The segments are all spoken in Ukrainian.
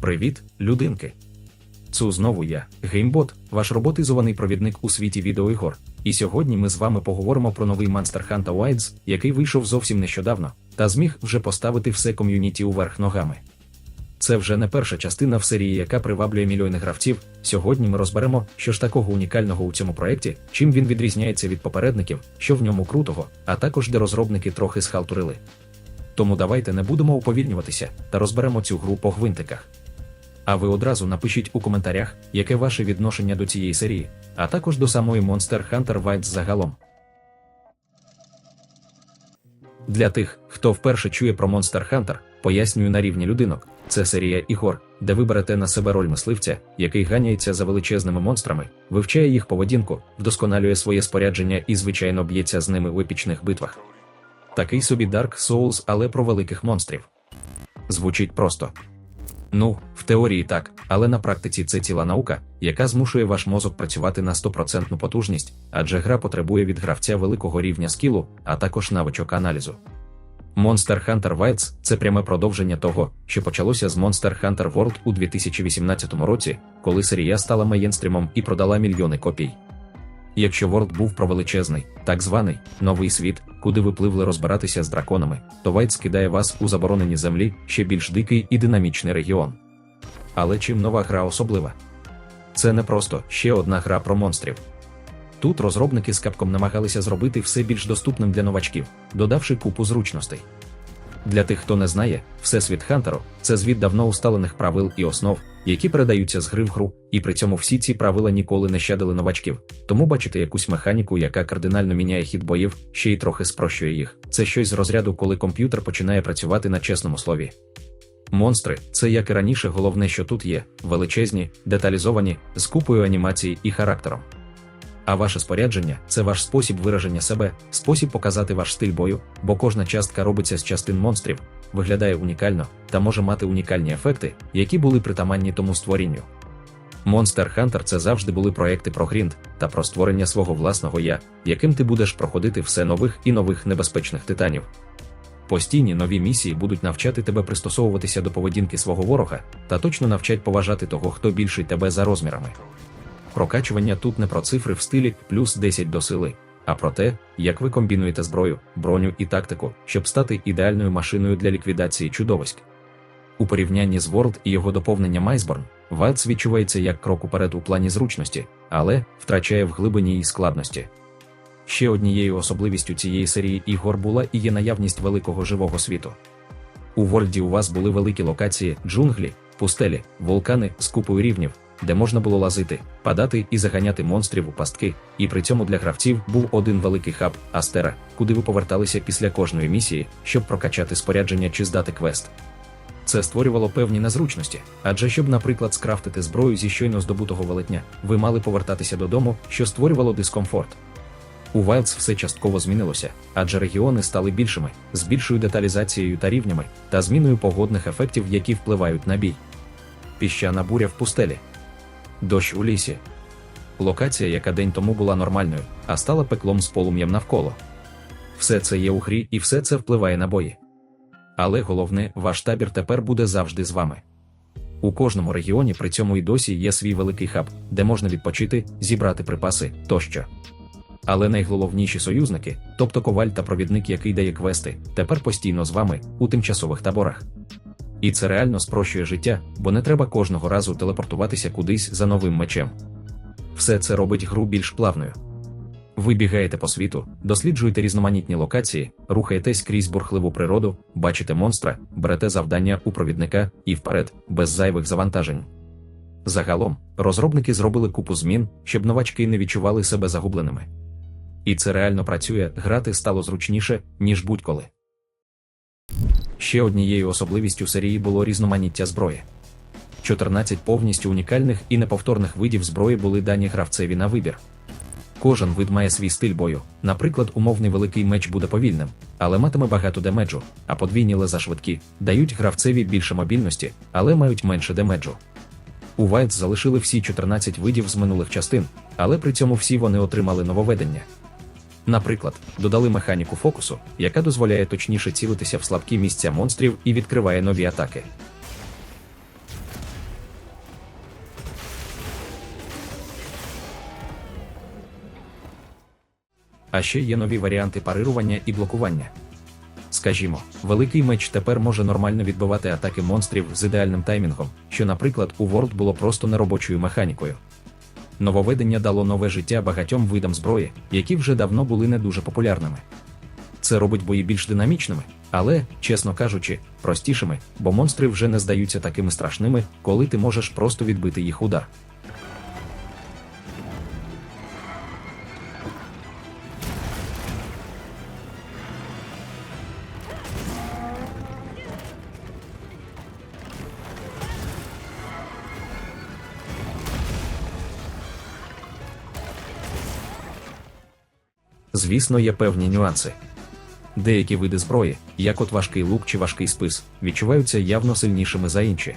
Привіт, людинки! Цу знову я, Геймбот, ваш роботизований провідник у світі відеоігор. І сьогодні ми з вами поговоримо про новий Monster Hunter Wilds, який вийшов зовсім нещодавно, та зміг вже поставити все ком'юніті уверх ногами. Це вже не перша частина в серії, яка приваблює мільйони гравців. Сьогодні ми розберемо, що ж такого унікального у цьому проєкті, чим він відрізняється від попередників, що в ньому крутого, а також де розробники трохи схалтурили. Тому давайте не будемо уповільнюватися та розберемо цю гру по гвинтиках. А ви одразу напишіть у коментарях, яке ваше відношення до цієї серії, а також до самої Monster Hunter Wilds загалом. Для тих, хто вперше чує про Monster Hunter, пояснюю на рівні людинок. Це серія ігор, де ви берете на себе роль мисливця, який ганяється за величезними монстрами, вивчає їх поведінку, вдосконалює своє спорядження і, звичайно, б'ється з ними в епічних битвах. Такий собі Dark Souls, але про великих монстрів. Звучить просто. Ну, в теорії так, але на практиці це ціла наука, яка змушує ваш мозок працювати на 100% потужність, адже гра потребує від гравця великого рівня скілу, а також навичок аналізу. Monster Hunter Wilds – це пряме продовження того, що почалося з Monster Hunter World у 2018 році, коли серія стала мейнстрімом і продала мільйони копій. Якщо World був про величезний, так званий новий світ, куди ви пливли розбиратися з драконами, то Вайт скидає вас у заборонені землі ще більш дикий і динамічний регіон. Але чим нова гра особлива? Це не просто ще одна гра про монстрів. Тут розробники з Capcom намагалися зробити все більш доступним для новачків, додавши купу зручностей. Для тих, хто не знає, Всесвіт Хантеру це звіт давно усталених правил і основ, які передаються з гри в гру, і при цьому всі ці правила ніколи не щадили новачків. Тому бачите якусь механіку, яка кардинально міняє хід боїв, ще й трохи спрощує їх. Це щось з розряду, коли комп'ютер починає працювати на чесному слові. Монстри це як і раніше, головне, що тут є: величезні, деталізовані, з купою анімації і характером. А ваше спорядження це ваш спосіб вираження себе, спосіб показати ваш стиль бою, бо кожна частка робиться з частин монстрів, виглядає унікально та може мати унікальні ефекти, які були притаманні тому створінню. Monster Hunter це завжди були проекти про грінд та про створення свого власного я, яким ти будеш проходити все нових і нових небезпечних титанів. Постійні нові місії будуть навчати тебе пристосовуватися до поведінки свого ворога та точно навчать поважати того, хто більший тебе за розмірами. Прокачування тут не про цифри в стилі плюс 10 до сили, а про те, як ви комбінуєте зброю, броню і тактику, щоб стати ідеальною машиною для ліквідації чудовиськ. У порівнянні з World і його доповненням Iceborne, Wilds відчувається як крок уперед у плані зручності, але втрачає в глибині і складності. Ще однією особливістю цієї серії ігор була і є наявність великого живого світу. У Вольді у вас були великі локації, джунглі, пустелі, вулкани з купою рівнів, де можна було лазити, падати і заганяти монстрів у пастки, і при цьому для гравців був один великий хаб Астера, куди ви поверталися після кожної місії, щоб прокачати спорядження чи здати квест. Це створювало певні незручності, адже щоб, наприклад, скрафтити зброю зі щойно здобутого велетня, ви мали повертатися додому, що створювало дискомфорт. У Wilds все частково змінилося, адже регіони стали більшими, з більшою деталізацією та рівнями, та зміною погодних ефектів, які впливають на бій. Піщана буря в пустелі, дощ у лісі. Локація, яка день тому була нормальною, а стала пеклом з полум'ям навколо. Все це є у грі і все це впливає на бої. Але головне, ваш табір тепер буде завжди з вами. У кожному регіоні при цьому і досі є свій великий хаб, де можна відпочити, зібрати припаси тощо. Але найголовніші союзники, тобто коваль та провідник, який дає квести, тепер постійно з вами у тимчасових таборах. І це реально спрощує життя, бо не треба кожного разу телепортуватися кудись за новим мечем. Все це робить гру більш плавною. Ви бігаєте по світу, досліджуєте різноманітні локації, рухаєтесь крізь бурхливу природу, бачите монстра, берете завдання у провідника і вперед, без зайвих завантажень. Загалом, розробники зробили купу змін, щоб новачки не відчували себе загубленими. І це реально працює, грати стало зручніше, ніж будь-коли. Ще однією особливістю серії було різноманіття зброї. 14 повністю унікальних і неповторних видів зброї були дані гравцеві на вибір. Кожен вид має свій стиль бою. Наприклад, умовний великий меч буде повільним, але матиме багато демеджу, а подвійні леза швидкі дають гравцеві більше мобільності, але мають менше демеджу. У Wilds залишили всі 14 видів з минулих частин, але при цьому всі вони отримали нововведення. Наприклад, додали механіку фокусу, яка дозволяє точніше цілитися в слабкі місця монстрів і відкриває нові атаки. А ще є нові варіанти парирування і блокування. Скажімо, великий меч тепер може нормально відбивати атаки монстрів з ідеальним таймінгом, що, наприклад, у World було просто неробочою механікою. Нововведення дало нове життя багатьом видам зброї, які вже давно були не дуже популярними. Це робить бої більш динамічними, але, чесно кажучи, простішими, бо монстри вже не здаються такими страшними, коли ти можеш просто відбити їх удар. Звісно, є певні нюанси. Деякі види зброї, як от важкий лук чи важкий спис, відчуваються явно сильнішими за інші.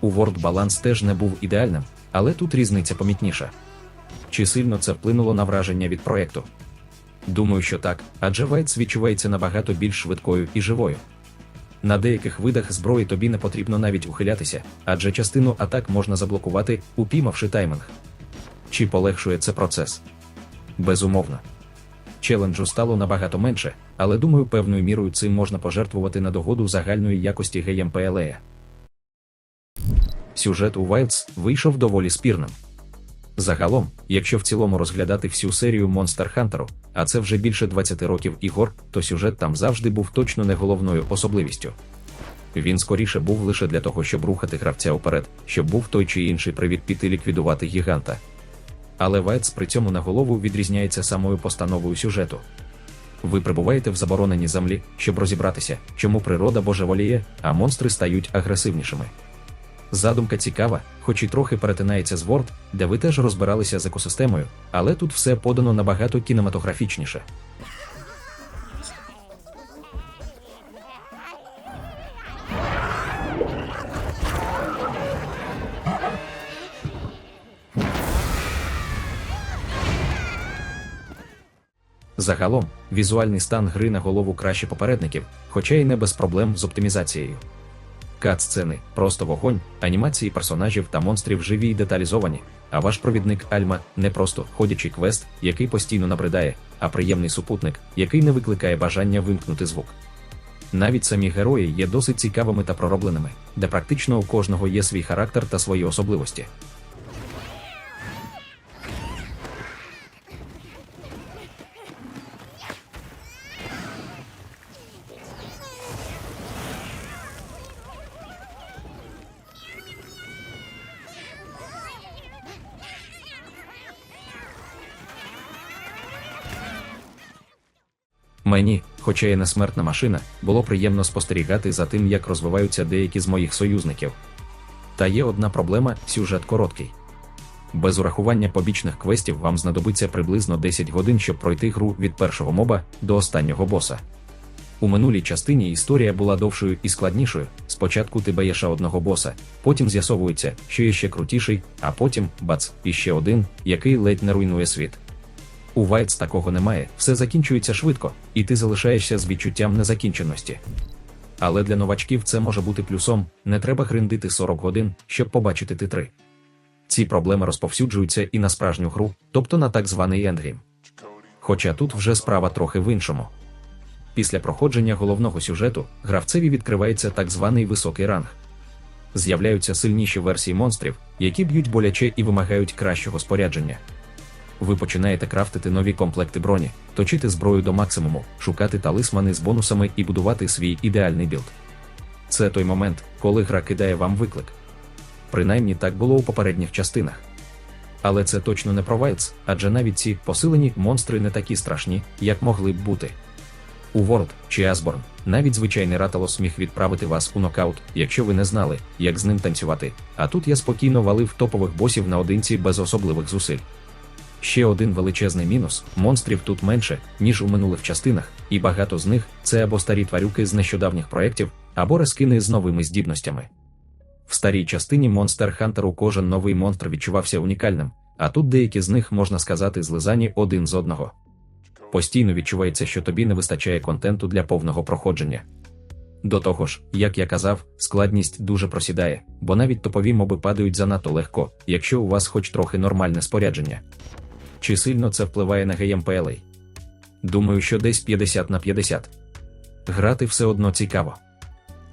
У World баланс теж не був ідеальним, але тут різниця помітніша. Чи сильно це вплинуло на враження від проєкту? Думаю, що так, адже Вайтс відчувається набагато більш швидкою і живою. На деяких видах зброї тобі не потрібно навіть ухилятися, адже частину атак можна заблокувати, упіймавши тайминг. Чи полегшує це процес? Безумовно. Челенджу стало набагато менше, але думаю, певною мірою цим можна пожертвувати на догоду загальної якості геймплея. Сюжет у Wilds вийшов доволі спірним. Загалом, якщо в цілому розглядати всю серію Monster Hunter, а це вже більше 20 років ігор, то сюжет там завжди був точно не головною особливістю. Він скоріше був лише для того, щоб рухати гравця вперед, щоб був той чи інший привід піти ліквідувати гіганта. Але Вайтс при цьому на голову відрізняється самою постановою сюжету. Ви прибуваєте в забороненій землі, щоб розібратися, чому природа божеволіє, а монстри стають агресивнішими. Задумка цікава, хоч і трохи перетинається з Word, де ви теж розбиралися з екосистемою, але тут все подано набагато кінематографічніше. Загалом, візуальний стан гри на голову краще попередників, хоча й не без проблем з оптимізацією. Кат-сцени, просто вогонь, анімації персонажів та монстрів живі й деталізовані, а ваш провідник Альма не просто ходячий квест, який постійно набридає, а приємний супутник, який не викликає бажання вимкнути звук. Навіть самі герої є досить цікавими та проробленими, де практично у кожного є свій характер та свої особливості. Мені, хоча я не смертна машина, було приємно спостерігати за тим, як розвиваються деякі з моїх союзників. Та є одна проблема сюжет короткий. Без урахування побічних квестів вам знадобиться приблизно 10 годин, щоб пройти гру від першого моба до останнього боса. У минулій частині історія була довшою і складнішою. Спочатку ти баєш одного боса, потім з'ясовується, що є ще крутіший, а потім бац, іще один, який ледь не руйнує світ. У Вайтс такого немає, все закінчується швидко, і ти залишаєшся з відчуттям незакінченості. Але для новачків це може бути плюсом, не треба гриндити 40 годин, щоб побачити титри. Ці проблеми розповсюджуються і на справжню гру, тобто на так званий ендгейм. Хоча тут вже справа трохи в іншому. Після проходження головного сюжету гравцеві відкривається так званий високий ранг. З'являються сильніші версії монстрів, які б'ють боляче і вимагають кращого спорядження ви починаєте крафтити нові комплекти броні, точити зброю до максимуму, шукати талисмани з бонусами і будувати свій ідеальний білд. Це той момент, коли гра кидає вам виклик. Принаймні так було у попередніх частинах. Але це точно не про Вайтс, адже навіть ці посилені монстри не такі страшні, як могли б бути. У World чи Asborn навіть звичайний Раталос міг відправити вас у нокаут, якщо ви не знали, як з ним танцювати. А тут я спокійно валив топових босів наодинці без особливих зусиль. Ще один величезний мінус: монстрів тут менше, ніж у минулих частинах, і багато з них це або старі тварюки з нещодавніх проєктів, або рескини з новими здібностями. В старій частині Monster Hunter кожен новий монстр відчувався унікальним, а тут деякі з них можна сказати злизані один з одного. Постійно відчувається, що тобі не вистачає контенту для повного проходження. До того ж, як я казав, складність дуже просідає, бо навіть топові моби падають занадто легко, якщо у вас хоч трохи нормальне спорядження. Чи сильно це впливає на геймплей? Думаю, що десь 50 на 50. Грати все одно цікаво.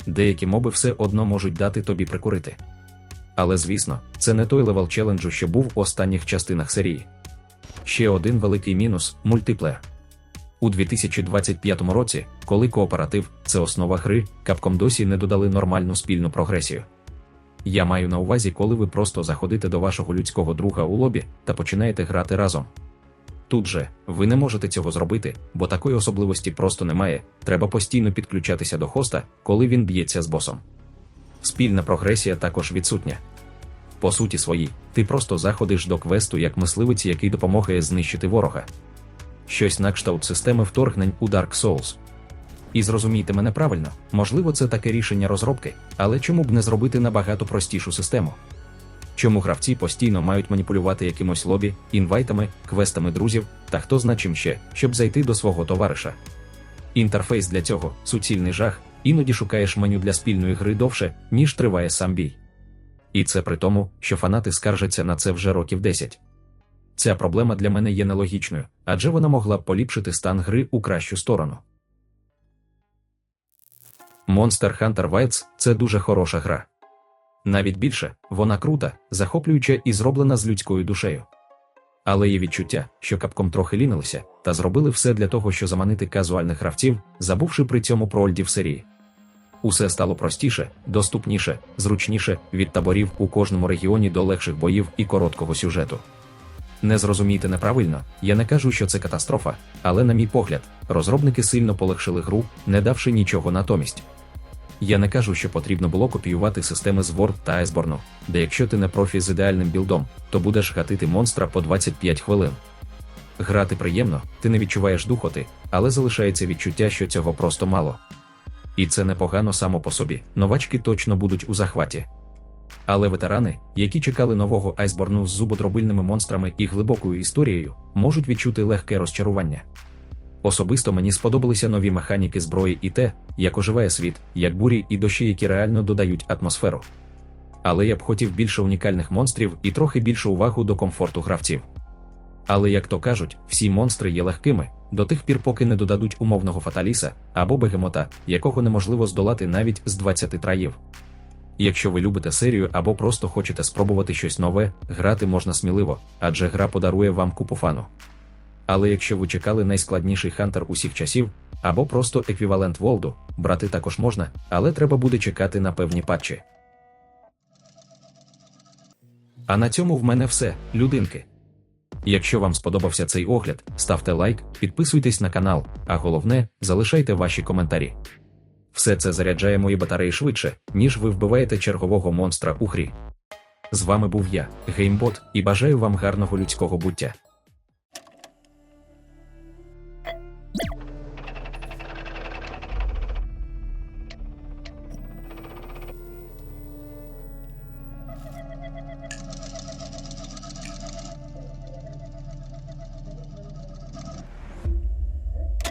Деякі моби все одно можуть дати тобі прикурити. Але звісно, це не той левел челенджу, що був у останніх частинах серії. Ще один великий мінус мультиплеєр. У 2025 році, коли кооператив це основа гри, Capcom досі не додали нормальну спільну прогресію. Я маю на увазі, коли ви просто заходите до вашого людського друга у лобі та починаєте грати разом. Тут же ви не можете цього зробити, бо такої особливості просто немає. Треба постійно підключатися до хоста, коли він б'ється з босом. Спільна прогресія також відсутня. По суті своїй, ти просто заходиш до квесту як мисливець, який допомагає знищити ворога. Щось на кшталт системи вторгнень у Dark Souls. І зрозумійте мене правильно, можливо, це таке рішення розробки, але чому б не зробити набагато простішу систему? Чому гравці постійно мають маніпулювати якимось лобі, інвайтами, квестами друзів та хто зна чим ще, щоб зайти до свого товариша? Інтерфейс для цього суцільний жах, іноді шукаєш меню для спільної гри довше, ніж триває сам бій. І це при тому, що фанати скаржаться на це вже років 10. Ця проблема для мене є нелогічною, адже вона могла б поліпшити стан гри у кращу сторону. Monster Hunter Wilds – це дуже хороша гра. Навіть більше, вона крута, захоплююча і зроблена з людською душею. Але є відчуття, що капком трохи лінилися, та зробили все для того, щоб заманити казуальних гравців, забувши при цьому про ольдів серії. Усе стало простіше, доступніше, зручніше від таборів у кожному регіоні до легших боїв і короткого сюжету. Не зрозумійте неправильно, я не кажу, що це катастрофа, але, на мій погляд, розробники сильно полегшили гру, не давши нічого натомість. Я не кажу, що потрібно було копіювати системи з Word та Iceborne, де якщо ти не профі з ідеальним білдом, то будеш гатити монстра по 25 хвилин. Грати приємно, ти не відчуваєш духоти, але залишається відчуття, що цього просто мало. І це непогано само по собі, новачки точно будуть у захваті. Але ветерани, які чекали нового айсборну з зубодробильними монстрами і глибокою історією, можуть відчути легке розчарування. Особисто мені сподобалися нові механіки зброї і те, як оживає світ, як бурі і дощі, які реально додають атмосферу. Але я б хотів більше унікальних монстрів і трохи більше увагу до комфорту гравців. Але, як то кажуть, всі монстри є легкими до тих пір, поки не додадуть умовного фаталіса або бегемота, якого неможливо здолати навіть з 20 траїв. Якщо ви любите серію або просто хочете спробувати щось нове, грати можна сміливо, адже гра подарує вам купу фану. Але якщо ви чекали найскладніший хантер усіх часів, або просто еквівалент Волду, брати також можна, але треба буде чекати на певні патчі. А на цьому в мене все, людинки. Якщо вам сподобався цей огляд, ставте лайк, підписуйтесь на канал, а головне, залишайте ваші коментарі. Все це заряджає мої батареї швидше, ніж ви вбиваєте чергового монстра у грі. З вами був я, Геймбот, і бажаю вам гарного людського буття.